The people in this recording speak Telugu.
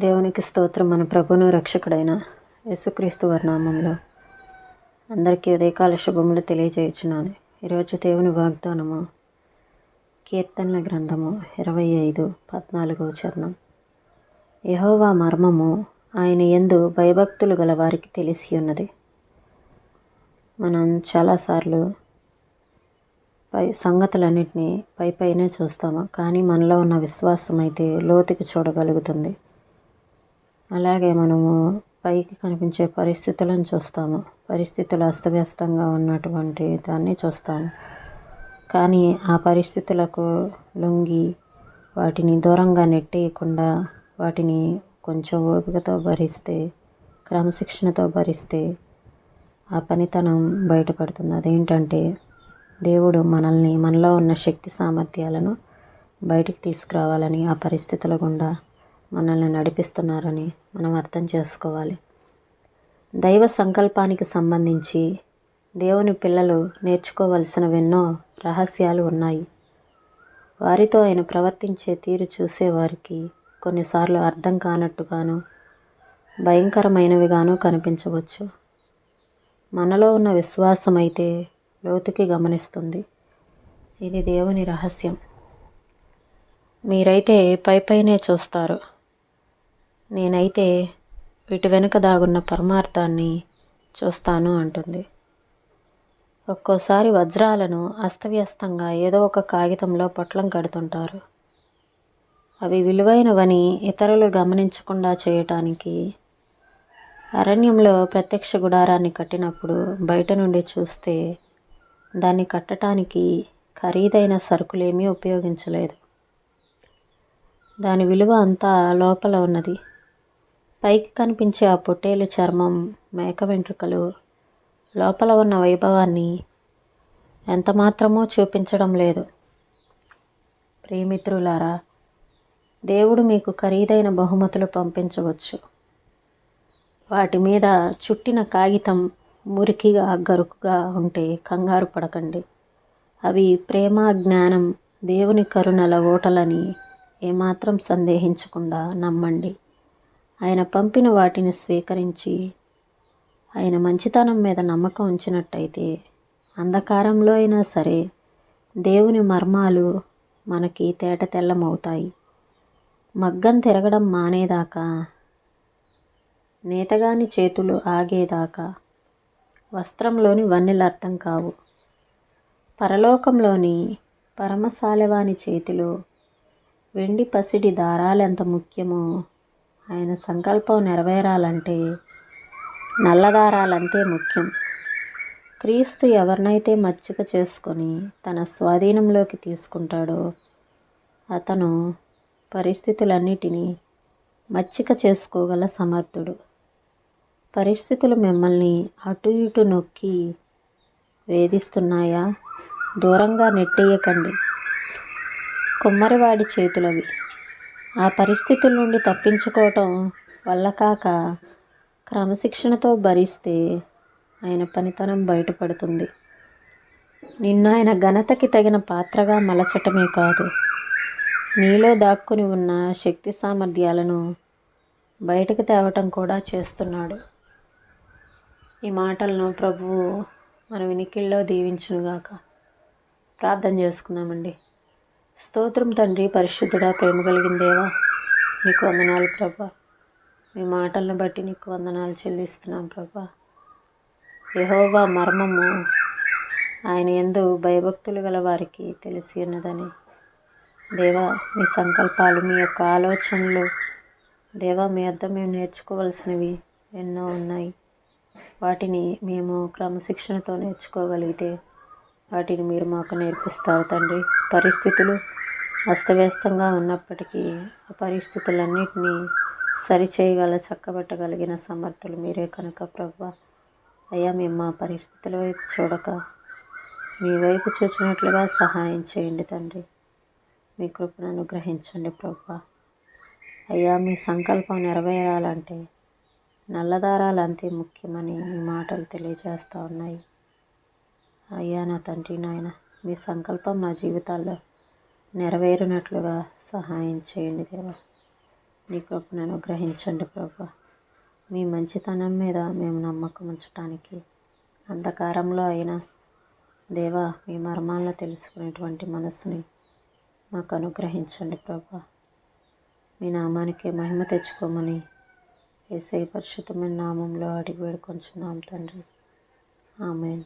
దేవునికి స్తోత్రం. మన ప్రభును రక్షకుడైన యేసుక్రీస్తు వర్ణామంలో అందరికీ ఉదయకాల శుభములు తెలియజేయుచున్నాను. ఈరోజు దేవుని వాగ్దానము కీర్తనల గ్రంథము ఇరవై ఐదు పద్నాలుగో చరణం. యహోవా మర్మము ఆయన ఎందు భయభక్తులు గల వారికి తెలిసి ఉన్నది. మనం చాలాసార్లు పై సంగతులన్నింటినీ పై పైనే చూస్తాము కానీ మనలో ఉన్న విశ్వాసం అయితే లోతుకి చూడగలుగుతుంది. అలాగే మనము పైకి కనిపించే పరిస్థితులను చూస్తాము. పరిస్థితులు అస్తవ్యస్తంగా ఉన్నటువంటి దాన్ని చూస్తాము. కానీ ఆ పరిస్థితులకు లొంగి వాటిని దూరంగా నెట్టేయకుండా వాటిని కొంచెం ఓపికతో భరిస్తే క్రమశిక్షణతో భరిస్తే ఆ పనితనం బయటపడుతుంది. అదేంటంటే దేవుడు మనల్ని మనలో ఉన్న శక్తి సామర్థ్యాలను బయటికి తీసుకురావాలని ఆ పరిస్థితుల గుండా మనల్ని నడిపిస్తున్నారని మనం అర్థం చేసుకోవాలి. దైవ సంకల్పానికి సంబంధించి దేవుని పిల్లలు నేర్చుకోవలసినవెన్నో రహస్యాలు ఉన్నాయి. వారితో ఆయన ప్రవర్తించే తీరు చూసేవారికి కొన్నిసార్లు అర్థం కానట్టుగాను భయంకరమైనవిగాను కనిపించవచ్చు. మనలో ఉన్న విశ్వాసం అయితే లోతుకి గమనిస్తుంది. ఇది దేవుని రహస్యం. మీరైతే పై పైనే చూస్తారు. నేనైతే వీటి వెనుక దాగున్న పరమార్థాన్ని చూస్తాను అంటుంది. ఒక్కోసారి వజ్రాలను అస్తవ్యస్తంగా ఏదో ఒక కాగితంలో పొట్లం కడుతుంటారు. అవి విలువైనవని ఇతరులు గమనించకుండా చేయటానికి అరణ్యంలో ప్రత్యక్ష గుడారాన్ని కట్టినప్పుడు బయట నుండి చూస్తే దాన్ని కట్టడానికి ఖరీదైన సరుకులేమీ ఉపయోగించలేదు. దాని విలువ అంతా లోపల ఉన్నది. పైకి కనిపించే ఆ పొట్టేలు చర్మం మేక వెంట్రుకలు లోపల ఉన్న వైభవాన్ని ఎంతమాత్రమూ చూపించడం లేదు. ప్రియమిత్రులారా దేవుడు మీకు ఖరీదైన బహుమతులు పంపించవచ్చు. వాటి మీద చుట్టిన కాగితం మురికిగా గరుకుగా ఉంటే కంగారు పడకండి. అవి ప్రేమ జ్ఞానం దేవుని కరుణల ఓటలని ఏమాత్రం సందేహించకుండా నమ్మండి. ఆయన పంపిన వాటిని స్వీకరించి ఆయన మంచితనం మీద నమ్మకం ఉంచినట్టయితే అంధకారంలో అయినా సరే దేవుని మర్మాలు మనకి తేట తెల్లమవుతాయి. మగ్గం తిరగడం మానేదాకా నేతగాని చేతులు ఆగేదాకా వస్త్రంలోని వన్నెలు అర్థం కావు. పరలోకంలోని పరమశాలవాని చేతిలో వెండి పసిడి దారాలెంత ముఖ్యమో ఆయన సంకల్పం నెరవేరాలంటే నల్లదారాలంతే ముఖ్యం. క్రీస్తు ఎవరినైతే మచ్చిక చేసుకొని తన స్వాధీనంలోకి తీసుకుంటాడో అతను పరిస్థితులన్నిటినీ మచ్చిక చేసుకోగల సమర్థుడు. పరిస్థితులు మిమ్మల్ని అటు ఇటు నొక్కి వేధిస్తున్నాయా? దూరంగా నెట్టేయకండి. కుమ్మరివాడి చేతులవి. ఆ పరిస్థితుల నుండి తప్పించుకోవటం వల్ల కాక క్రమశిక్షణతో భరిస్తే ఆయన పనితనం బయటపడుతుంది. నిన్న ఆయన ఘనతకి తగిన పాత్రగా మలచటమే కాదు నీలో దాక్కుని ఉన్న శక్తి సామర్థ్యాలను బయటకు తేవటం కూడా చేస్తున్నాడు. ఈ మాటలను ప్రభువు మన వినికిల్లో దీవించునుగాక. ప్రార్థన చేసుకుందామండి. స్తోత్రం తండ్రి పరిశుద్ధుడా ప్రేమ కలిగిన దేవా నీకు వందనాలు ప్రభా. మీ మాటలను బట్టి నీకు వందనాలు చెల్లిస్తున్నాం ప్రభా. యహోవా మర్మము ఆయన ఎందు భయభక్తులు గల వారికి తెలిసి ఉన్నదని. దేవా మీ సంకల్పాలు మీ యొక్క ఆలోచనలు దేవా మీ అద్దం మేము నేర్చుకోవలసినవి ఎన్నో ఉన్నాయి. వాటిని మేము క్రమశిక్షణతో నేర్చుకోగలిగితే వాటిని మీరు మాకు నేర్పిస్తారు తండ్రి. పరిస్థితులు అస్తవ్యస్తంగా ఉన్నప్పటికీ ఆ పరిస్థితులన్నింటినీ సరిచేయగల చక్కబెట్టగలిగిన సమర్థులు మీరే కనుక ప్రభు అయ్యా మేము మా పరిస్థితుల వైపు చూడక మీ వైపు చూసినట్లుగా సహాయం చేయండి తండ్రి. మీ కృపను అనుగ్రహించండి ప్రభు అయ్యా మీ సంకల్పం నెరవేరాలంటే నల్లదారాలు అంతే ముఖ్యమని మీ మాటలు తెలియజేస్తూ ఉన్నాయి. అయ్యా నా తండ్రి నాయన మీ సంకల్పం మా జీవితాల్లో నెరవేరినట్లుగా సహాయం చేయండి దేవా. నీ కృపను అనుగ్రహించండి ప్రభా. మీ మంచితనం మీద మేము నమ్మకం ఉంచటానికి అంధకారంలో అయినా దేవా మీ మర్మాల్లో తెలుసుకునేటువంటి మనస్సుని మాకు అనుగ్రహించండి ప్రభా. మీ నామానికి మహిమ తెచ్చుకోమని ఏసై పరిశుద్ధమైన నామంలో అడిగి వేడుకొంచున్నాం తండ్రి. ఆమెన్.